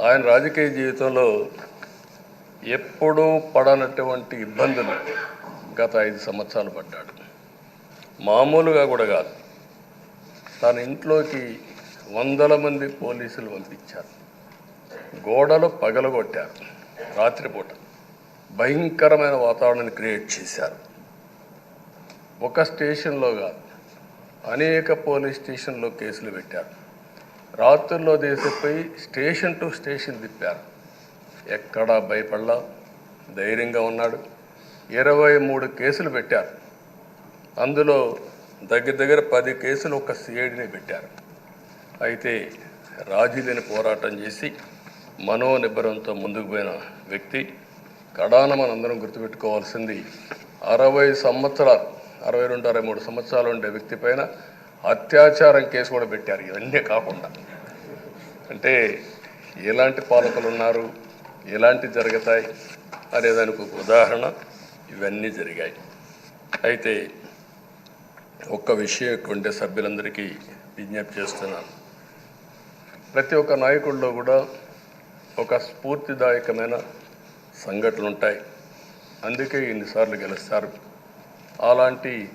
ఆయన రాజకీయ జీవితంలో ఎప్పుడూ పడనటువంటి ఇబ్బందులు గత ఐదు సంవత్సరాలు పడ్డాడు. మామూలుగా కూడా కాదు. తన ఇంట్లోకి వందల మంది పోలీసులు పంపించారు. గోడలు పగలగొట్టారు. రాత్రిపూట భయంకరమైన వాతావరణాన్ని క్రియేట్ చేశారు. ఒక స్టేషన్లో కాదు అనేక పోలీస్ స్టేషన్లో కేసులు పెట్టారు. రాత్రుల్లో తీసిపోయి స్టేషన్ టు స్టేషన్ తిప్పారు. ఎక్కడా భయపడలా ధైర్యంగా ఉన్నాడు. ఇరవై మూడు కేసులు పెట్టారు. అందులో దగ్గర దగ్గర పది కేసులు ఒక సిఐడిని పెట్టారు. అయితే రాజీలేని పోరాటం చేసి మనోనిబ్బరంతో ముందుకు పోయిన వ్యక్తి కడాన మనందరం గుర్తుపెట్టుకోవాల్సింది. అరవై సంవత్సరాలు అరవై రెండు అరవై మూడు సంవత్సరాలు ఉండే వ్యక్తి పైన అత్యాచారం కేసు కూడా పెట్టారు. ఇవన్నీ కాకుండా అంటే ఎలాంటి పాలకులు ఉన్నారు ఎలాంటి జరుగుతాయి అనేదానికి ఒక ఉదాహరణ ఇవన్నీ జరిగాయి. అయితే ఒక్క విషయం ఇక్కడ ఉండే సభ్యులందరికీ విజ్ఞప్తి చేస్తున్నాను. ప్రతి ఒక్క నాయకుల్లో కూడా ఒక స్ఫూర్తిదాయకమైన సంఘటనలు ఉంటాయి అందుకే ఇన్నిసార్లు గెలుస్తారు. అలాంటి